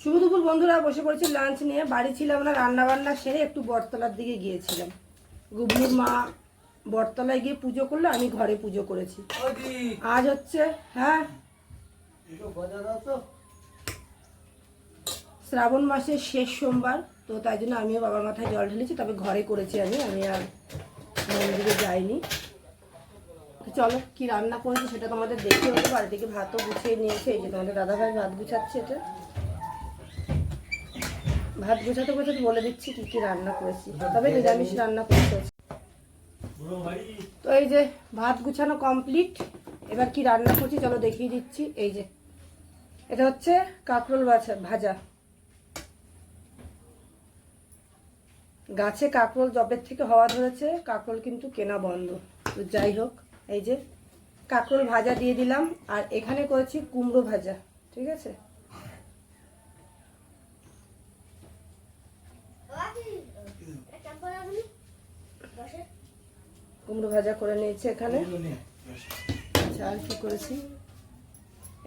শুভ দুপুর বন্ধুরা, বসে পড়েছি লাঞ্চ নিয়ে। বাড়ি ছিলাম না রান্না বান্না সেরে একটু বটতলার দিকে গিয়েছিলাম। গুবলুর মা বটতলায় গিয়ে পুজো করল, আমি ঘরে পুজো করেছি। আজ হচ্ছে হ্যাঁ? শ্রাবণ মাসের শেষ সোমবার, তো তাই জন্য আমিও বাবার মাথায় জল ঢেলেছি, তবে ঘরে করেছি আমি আমি আর মন্দিরে যাইনি। চলো, কি রান্না করেছি সেটা তোমাদের দেখতে হবে বাড়ি থেকে ভাতও গুছিয়ে নিয়েছে, এই যে তোমাদের দাদাভাই ভাত গুছাচ্ছে এটা। ভাত গুছাতে গুছাতে বলে দিচ্ছি কি কি রান্না করেছি। তবে নিরামিষ রান্না আজকে। তো এই যে ভাত গুছানো কমপ্লিট এবার কি রান্না করছি চলো দেখিয়ে দিচ্ছি। এই যে, এটা হচ্ছে কাঁকরোল ভাজা গাছে কাঁকরোল জবের থেকে হওয়া ধরেছে, কাঁকরোল কিন্তু কেনা বন্ধ। তো যাই হোক এই যে কাঁকরোল ভাজা দিয়ে দিলাম, আর এখানে করেছি কুমড়ো ভাজা, ঠিক আছে? কুমড়ো ভাজা করে নিয়েছি এখানে। আচ্ছা আর কি করেছি?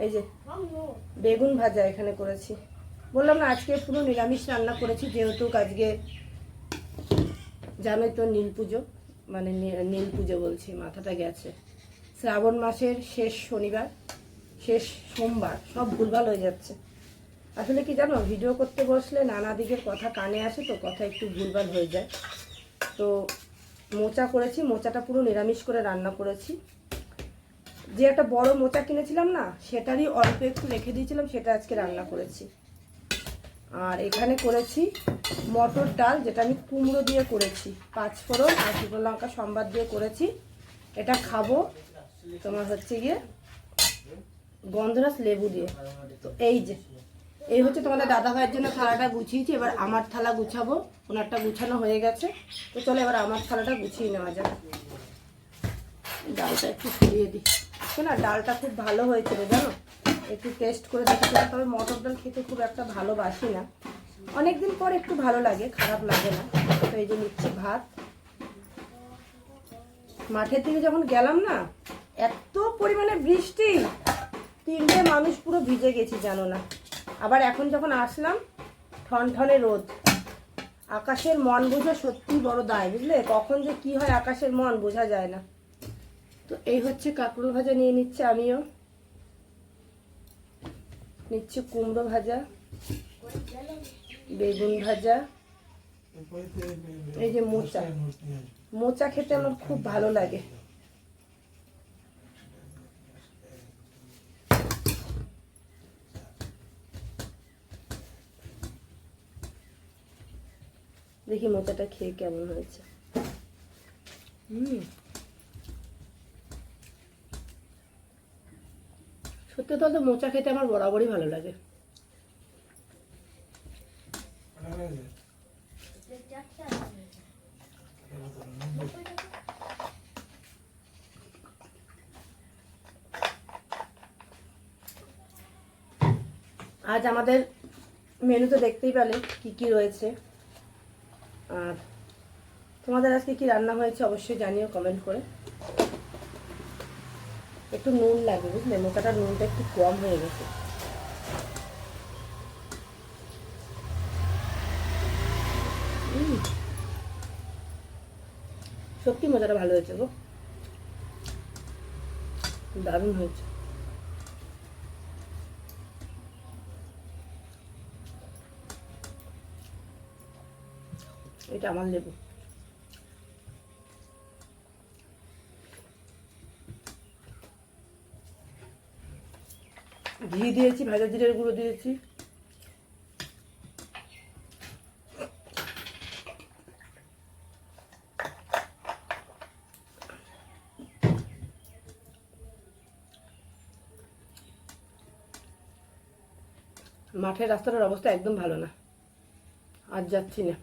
এই যে বেগুন ভাজা এখানে করেছি। বললাম না, আজকে পুরো নিরামিষ রান্না করেছি, যেহেতু আজকে জানোই তো নীল পুজো। মানে নীল পুজো বলছি, মাথাটা গেছে। শ্রাবণ মাসের শেষ শনিবার, শেষ সোমবার, সব ভুলভাল হয়ে যাচ্ছে। আসলে কি জানো, ভিডিও করতে বসলে নানা দিকের কথা কানে আসে তো, কথা একটু ভুলভাল হয়ে যায়। তো মোচা করেছি, মোচাটা পুরো নিরামিষ করে রান্না করেছি। যে একটা বড় মোচা কিনেছিলাম না, সেটারই অল্প একটু রেখে দিয়েছিলাম, সেটা আজকে রান্না করেছি। আর এখানে করেছি মটর ডাল, যেটা আমি কুমড়ো দিয়ে করেছি, পাঁচ ফোড়ন আর শুকনো লঙ্কা সম্বাদ দিয়ে করেছি। এটা খাব তোমার হচ্ছে গিয়ে গন্ধরাস লেবু দিয়ে। তো এই যে, এই হচ্ছে তোমাদের দাদা ভাইয়ের জন্য থালাটা গুছিয়েছি, এবার আমার থালা গুছাবো, ওনারটা গুছানো হয়ে গেছে। তো চলো এবার আমার থালাটা গুছিয়ে নেওয়া যাক। ডালটা একটু ছড়িয়ে দিই। না ডালটা খুব ভালো হয়েছিল জানো? একটু টেস্ট করে দেখেছিলাম তবে মটর ডাল খেতে খুব একটা ভালোবাসি না। অনেকদিন পর একটু ভালো লাগে, খারাপ লাগে না। তো এই যে নিচ্ছি ভাত। মাঠের দিকে যখন গেলাম না, এত পরিমাণে বৃষ্টি, তিনটে মানুষ পুরো ভিজে গেছি, জানো না। আবার এখন যখন আসলাম, ঠনঠনে রোদ। আকাশের মন বোঝা সত্যি বড় দায়, বুঝলে? কখন যে কি হয় আকাশের মন, বোঝা যায় না। তো এই হচ্ছে কাঁকরোল ভাজা নিয়ে নিচ্ছে আমিও। নিচ্ছি কুমড়ো ভাজা, বেগুন ভাজা, এই যে মোচা। মোচা খেতে আমার খুব ভালো লাগে। দেখি মোচাটা খেয়ে কেমন হয়েছে। হুম। সত্যি তো মোচা খেতে আমার বরাবরই ভালো লাগে। আজ আমাদের মেনু তো দেখতেই পেলে কি কি রয়েছে। আর তোমাদের আজকে কি রান্না হয়েছে অবশ্যই জানিও কমেন্ট করে। একটু নুন লাগে, বুঝলে? মোটাটা নুনটা একটু কম হয়ে গেছে। সত্যি মজাটা ভালো হয়েছে গো। দারুণ হয়েছে। এটা আমার লেবু। ঘি দিয়েছি, ভাজা জিরের গুঁড়ো দিয়েছি। মাঠের রাস্তাটার অবস্থা একদম ভালো না। আর যাচ্ছি না।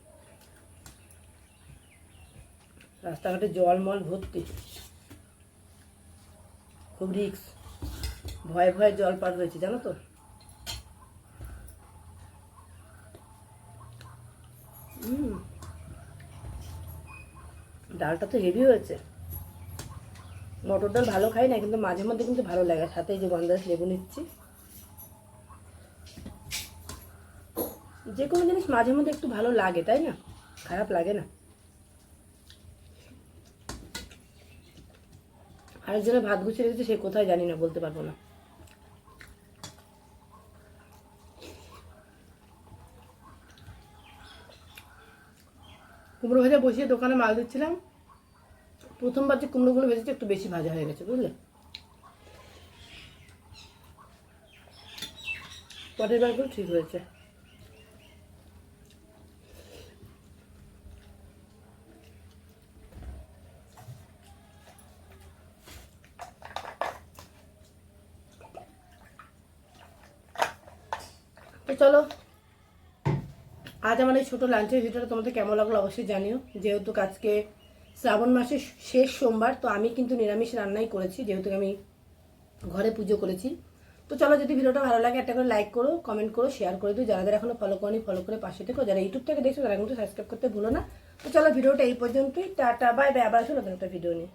রাস্তাঘাটে জল মল ভর্তি। খুব রিক্স ভয়ে ভয়ে জল পার হয়েছে জানো তো। ডালটা তো হেভি হয়েছে। মটর ডাল ভালো খাই না, কিন্তু মাঝে মধ্যে কিন্তু ভালো লাগে। সাথে যে গন্ধাস লেবু নিচ্ছি। যে কোনো জিনিস মাঝে মধ্যে একটু ভালো লাগে, তাই না? খারাপ লাগে না। আরেকজনের ভাত গুছিয়ে রেখেছে, সে কোথায় জানি না, বলতে পারব না। কুমড়ো ভাজা বসিয়ে দোকানে মাল দিচ্ছিলাম। প্রথমবার যে কুমড়োগুলো ভেজেছে, একটু বেশি ভাজা হয়ে গেছে, বুঝলে? পরের বারগুলো ঠিক হয়েছে। চলো। আজ আমার এই ছোটো লাঞ্চের ভিডিওটা তোমাদের কেমন লাগল অবশ্যই জানিও। যেহেতু আজকে শ্রাবণ মাসের শেষ সোমবার, তো আমি কিন্তু নিরামিষ রান্নাই করেছি, যেহেতু আমি ঘরে পুজো করেছি। তো চলো যদি ভিডিওটা ভালো লাগে, একটা করে লাইক করো কমেন্ট করো শেয়ার করে দিও। যারা যারা এখনও ফলো করনি ফলো করে পাশে থেকো। যারা ইউটিউব থেকে দেখছ, তারা কিন্তু সাবস্ক্রাইব করতে ভুলো না। তো চলো ভিডিওটা এই পর্যন্তই। টাটা বাই বাই আবার আসো নতুন একটা ভিডিও নিয়ে।